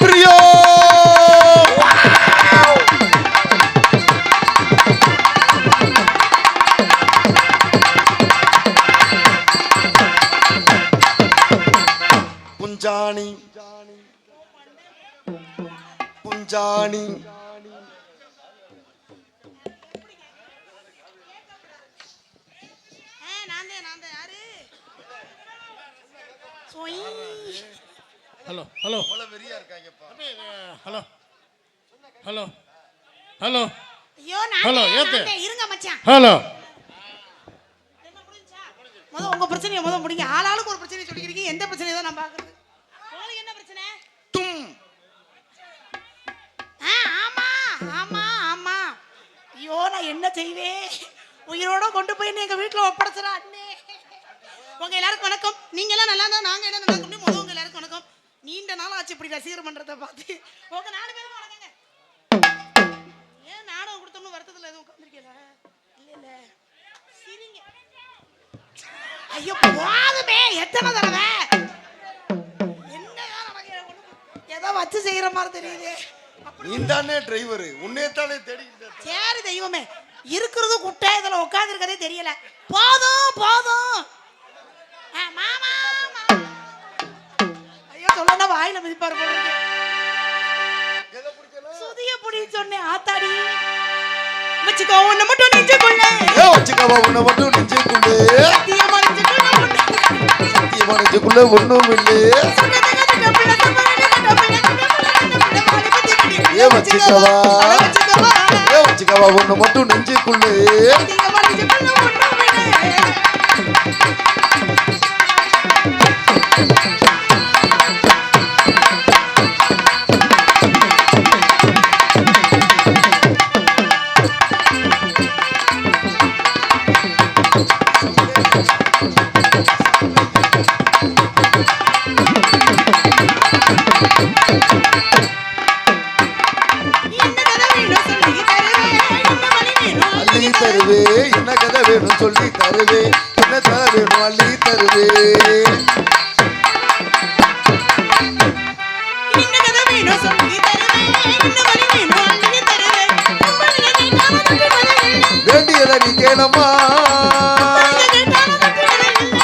பிரியோ புஞ்சாணி புஞ்சாணி ஆ, நான்தான், நான்தான். யாரு? சொய். Hello hello. Hello. Hello. Hello. Hello, ஏத்து. இருங்க மச்சான். ஹலோ. என்ன? முத உங்க பிரச்சனையை முத முடிங்க. ஆளாளுக்கு ஒரு பிரச்சனையை சொல்லிக்கிறீங்க. எந்த பிரச்சனையை தான் நான் பாக்குறது உங்களுக்கு என்ன பிரச்சனை? தும். ஆ, ஆமா ஆமா ஆமா. ஐயோ நான் என்ன செய்வேன்? உயிரோட கொண்டு போய் எங்க வீட்டுல ஒப்படைச்சிடா அண்ணே. உங்க எல்லாருக்கும் வணக்கம். நீங்க எல்லாம் நல்லா இருந்தா நாங்க எல்லாம் நல்லா நீண்ட நாள் ஆச்சு இப்படி ரசிகர் மன்றத்தை பார்த்து. உங்க நாலு பேரும் வணக்கங்க. ஏன் நாடகம் கொடுத்தோம்னு வருத்தத்துல எதுவும் உட்காந்துருக்கல இல்ல இல்ல. சிரிங்க. ஐயோ போதுமே. எத்தனை தடவை? ஏதோ வச்சு செய்யற மாதிரி தெரியுது. நீ தானே டிரைவர் உன்னே தானே தேடிக்கிட்டு. சரி தெய்வமே. இருக்கிறது குட்டை இதுல உட்காந்துருக்கதே தெரியல. போதும் போதும். மாமா. வாயில மிதிப்பாரு? சுதிய புடி சொன்னேன் ஆத்தாடி. வச்சுக்கோ உன்னை மட்டும் நெஞ்சுக்குள்ள. ஏ வச்சுக்கவா உன்னை மட்டும் நெஞ்சுக்குள்ளே. சத்தியமா நெஞ்சுக்குள்ள ஒண்ணு. சத்தியமா நெஞ்சுக்குள்ளே ஒண்ணும் இல்லையே. ஏ வச்சுக்கவா. வச்சுக்கவா மட்டும் நெஞ்சுக்குள்ள. அள்ளி தருவே. என்ன கதை வேணும் சொல்லி தருவே. என்ன வேணும் அள்ளி தருவே. கதை வேணும் அள்ளி. வேண்டியதை நீ பதில்.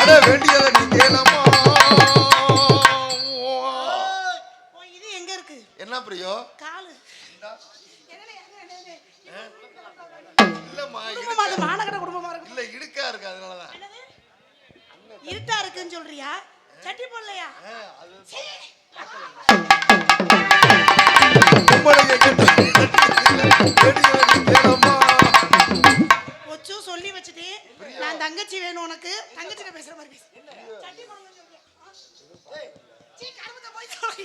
அட வேண்டியதை நீ இது எங்க இருக்கு? என்ன பிரியோ காலு. இல்லம்மா குடும்பமா அது மாநகர குடும்பமா இருக்கும் இல்ல இடுக்கா இருக்கு? இருட்டா இருக்குன்னு சொல்றியா? சட்டி போடலையா? ஒச்சு சொல்லி வச்சுட்டு நான் தங்கச்சி வேணும் உனக்கு. தங்கச்சிட்ட பேசுற மாதிரி பேசு. சட்டி போடுங்கன்னு சொல்றியா? ஆ? சீ, கருமத்தை போய் சொல்லு.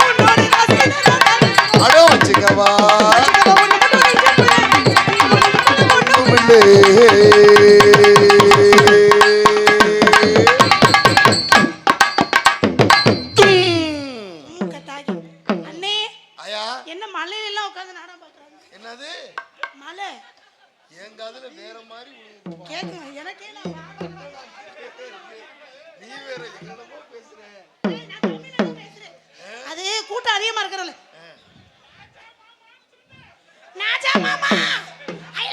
உன்னோட ராசி நான் அட வச்சுக்கவா? ஒண்ணு ஐ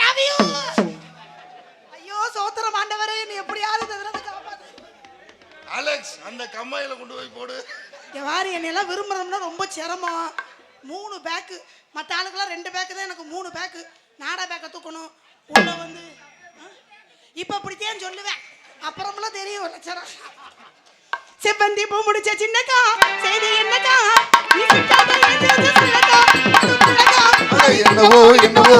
ஐயோ சோத்திர மாண்டவரே நீ எப்படியாவது இந்த தடவை அலெக்ஸ் அந்த கம்மாயில கொண்டு போய் போடு. இங்க வாரி என்னையெல்லாம் விரும்புறோம்னா ரொம்ப சிரமம். மூணு பேக்கு. மற்ற ஆளுக்கெல்லாம் ரெண்டு பேக்கு தான் எனக்கு மூணு பேக்கு. நாடா பேக்கை தூக்கணும். உள்ள வந்து இப்போ அப்படித்தான் சொல்லுவேன். அப்புறமெல்லாம் தெரியும் லட்சணம் செவ்வந்தி பூ முடிச்ச சின்னக்கா செய்தி என்னக்கா? என்னவோ என்னவோ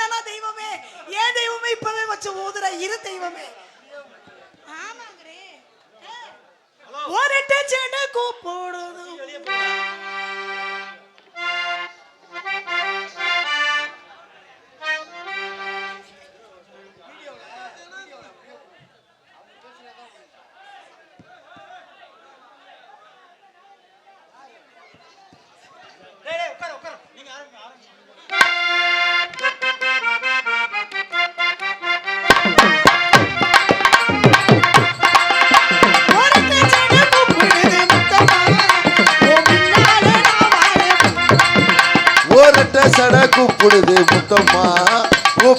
தானா தெய்வமே? ஏன் தெய்வமே இப்பவே வச்சு ஊதுற? இரு தெய்வமே. ஆமாங்கிறே. ஒரு டச் கூப்பிடுது. கூப்பிடுது முத்தம்மா. ஓ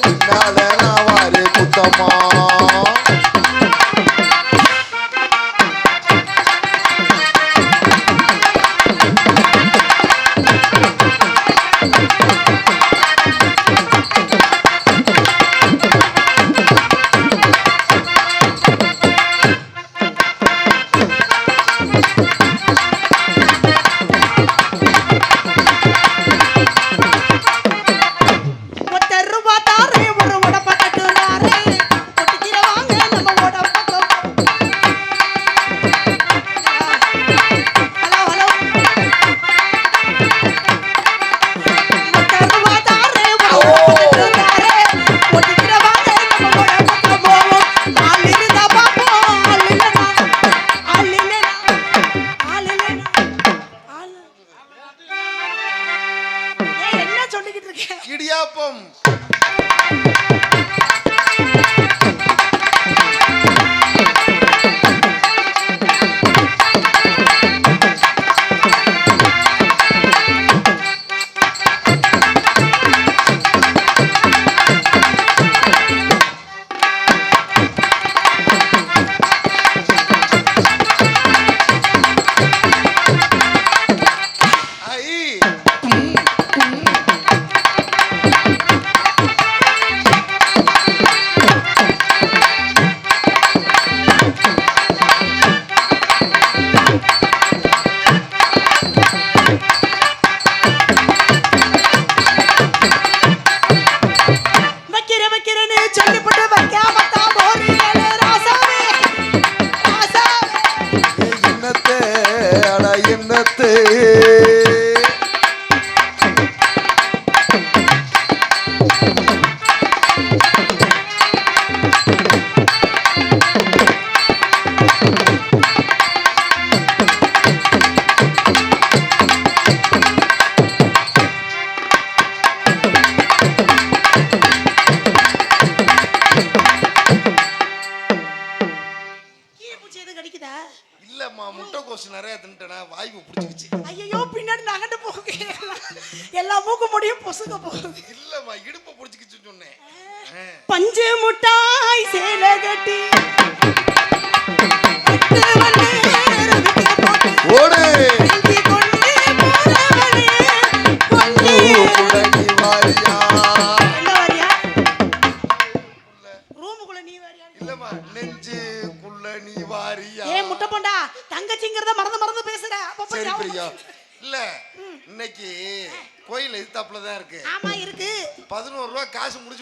Ei.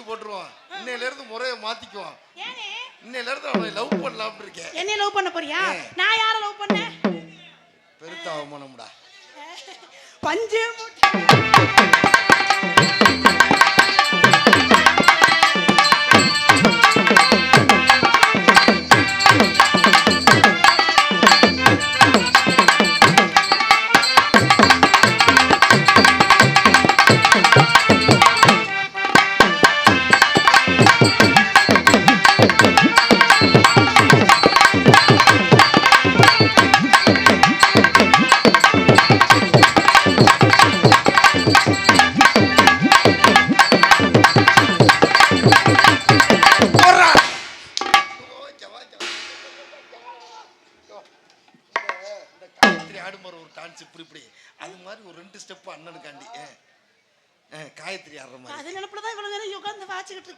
போட்டுருவான். இன்னையில இருந்து முறையை மாத்திக்குவான். இன்னையில இருந்து அவனை லவ் பண்ணலாம்னு இருக்கேன் என்ன லவ் பண்ண போறியா நான் யார லவ் பண்ணேன் பெருத்த அவமானம்டா. பஞ்சு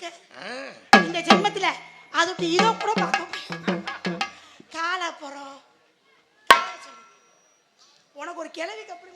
பார்த்துருக்க இந்த ஜென்மத்தில் அது இதோ கூட பார்க்க காலை போகிறோம் உனக்கு ஒரு கிழவிக்கு அப்படி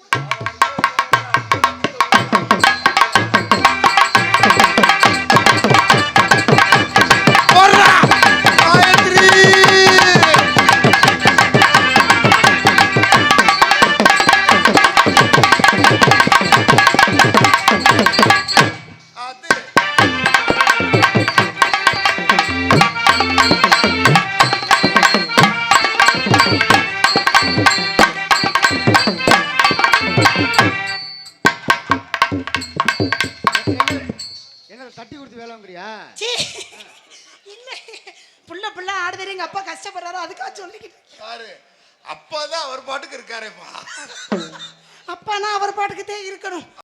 இருக்காருப்பா. அப்பனா அவர் பாட்டுக்கிட்டே இருக்கணும்.